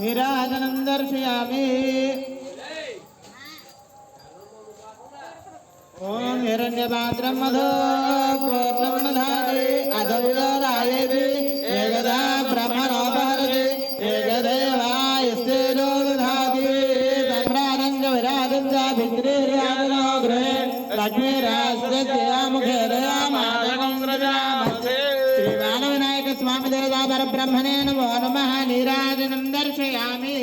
విరాజనం దర్శయామి ఓం హిరణ్యపాత్రం మధో పూర్ణం మధాది అదౌలో రాయేది ఏకదా బ్రహ్మణోపహరది ఏకదేవాయస్తే విరాజం చ శ్రీబాలవినాయక స్వామి దేవతా పరబ్రహ్మణే నమో నమ నీరాజనం. దర్శయామి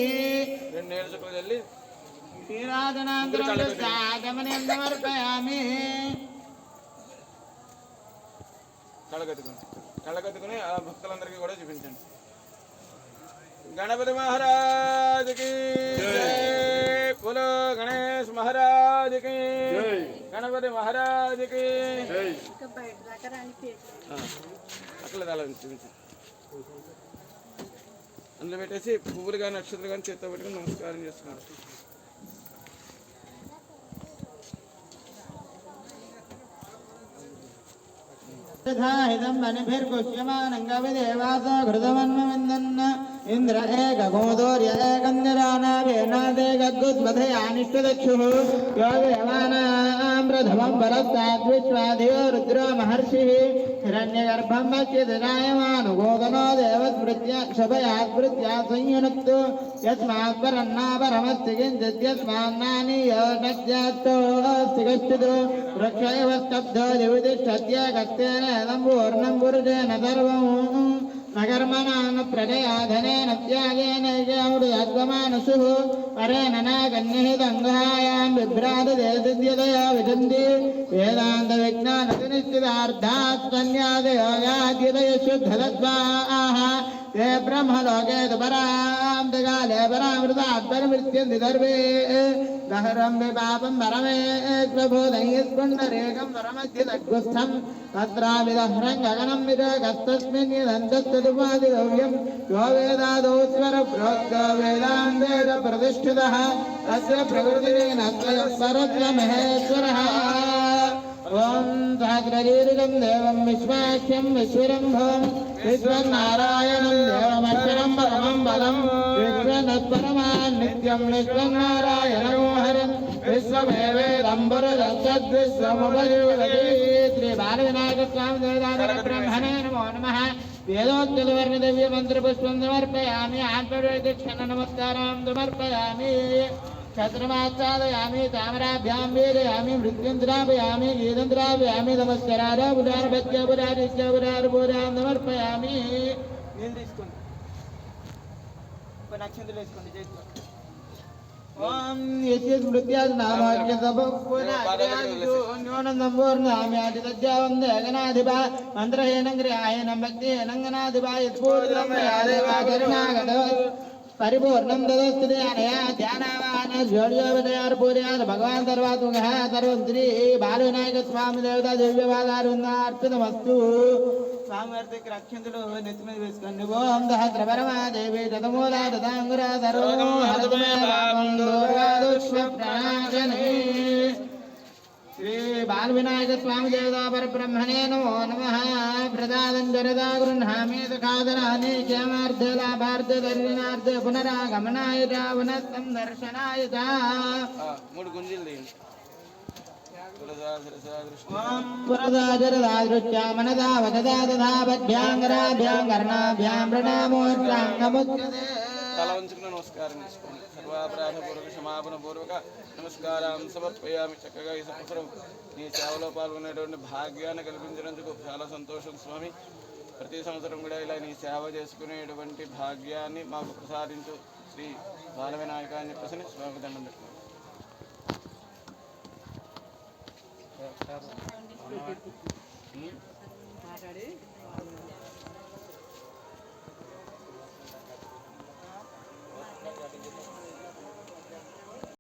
నీరాజనాంధ్రం సాగమనం సమర్పయామి కళ్ళగట్టుకుని కళ్ళగట్టుకుని ఆ భక్తులందరికీ కూడా చూపించండి. గణపతి మహారాజుకి గణపతి మహారాజుకి. అట్లా అందులో పెట్టేసి పువ్వులు కానీ నక్షత్రాలు కానీ చేత్తో పెట్టుకుని నమస్కారం చేసుకున్నారు హితం మణిభిర్పుష్యమానంగవిదేవాస ఘృతమన్మవిందన్న ఇంద్ర ఏకగోదోర్య గద్గుద్మధయానిష్టుదక్షుః యో దేవానాం ప్రథమం పరస్తాద్విశ్వాధియో రుద్రో మహర్షిः హిరణ్యగర్భం పశ్యతిరాయమానుగోదనో దేవస్మృత్య క్షభయాత్మృత్యా సంయునక్తు యస్మాత్ పరన్నాపరమస్తి కించిత్ యస్మాన్నానీయో నజ్ఞాత్తోస్తి కశ్చిత్ వృక్ష ఇవ స్తబ్ధో దివితిష్టత్య కస్తేన నంబూర్ణం పురుషేణ సర్వం నగర్మణాను ప్రజయాధనేన త్యాగేనైర్యావుడు అద్వమానుషు పరేణ నాగన్యహి దంగాయాం బిభ్రాతి దేదిద్యతయో విదంతి వేదాంత విజ్ఞాన సునిశ్చితార్థాత్మన్యాద యోగాద్యుదయ శుద్ధ తద్వాహ तु परां काले परामृतात्परमृत्यन्ति सर्वे दहरं विपापं परमेश्वभूतैस्पुण्डरेकं परमद्युतग्स्थं तत्राविदहरं गगनं विरगस्तस्मिन् यदन्तस्तदुपादिगव्यं यो वेदादोस्वर प्रोक्तो वेदान्तेन प्रतिष्ठितः तस्य प्रकृतिरेण स्वयं महेश्वरः ॐ साग्रजीर्गं देवं विश्वाख्यं विश्वरम्भं విశ్వనారాయణం దేవమర్శనం పరమం బలం. విశ్వనత్పరమాన్ నిత్యం విశ్వనారాయణం హరిం. విశ్వమేవేదంబరు దత్తద్విశ్వముపయోగతి శ్రీ బాలవినాయక స్వామి దేదార బ్రహ్మణే మంత్రపుష్పం సమర్పయామి. ఆంతర్వేదిక్షణ నమస్కారం సమర్పయామి. शत्रुमाच्छादयामि तामराभ्यां वेदयामि मृत्युं द्रापयामि गीतं द्रापयामि नमस्करार पुरारभत्य पुरारित्य पुरारभूरां समर्पयामि ॐ यस्य स्मृत्यादिनामाख्यसपुनम्पूर्णाम्यादितज्जावन्दगनाधिपा मन्त्रहीनं गृहायनं भक्तिहीनं गणाधिपा यत्पूर्वं देवा करुणागत పరిపూర్ణం దదస్తుతి అనయా ధ్యానావాన జ్యోడియోపదయార్ భగవాన్ సర్వాత్మక సర్వం శ్రీ బాలవినాయక స్వామి దేవత దివ్యవాదాలు అర్పితమస్తు స్వామివారి దగ్గర అక్షంతులు నెత్తి మీద వేసుకోండి ఓం సహస్ర పరమాదేవి రథమూల రథాంగుర సర్వం బాల వినాయక స్వామి దేవతా పరబ్రహ్మణే నమో నమ ప్రదాదం జరదా గృహామి కాదరాని క్షేమార్థ లాభార్థ దర్శనార్థ పునరాగమనాయ పునస్తం దర్శనాయ మూడు గుంజీలు మనదా వదదా తథా పద్భ్యాంగరాభ్యాం కర్ణాభ్యాం ప్రణామోత్రాంగముచ్యతే తల ఉంచుకుని నమస్కారం చేసుకోండి సర్వాపరాధ పూర్వక క్షమాపణ పూర్వక నమస్కారం సమర్పయామి. చక్కగా ఈ సంవత్సరం నీ సేవలో పాల్గొనేటువంటి భాగ్యాన్ని కల్పించినందుకు చాలా సంతోషం స్వామి. ప్రతి సంవత్సరం కూడా ఇలా నీ సేవ చేసుకునేటువంటి భాగ్యాన్ని మాకు ప్రసాదించు శ్రీ బాల వినాయక అని చెప్పేసి స్వామి దండం పెట్టుకోండి మాట్లాడి.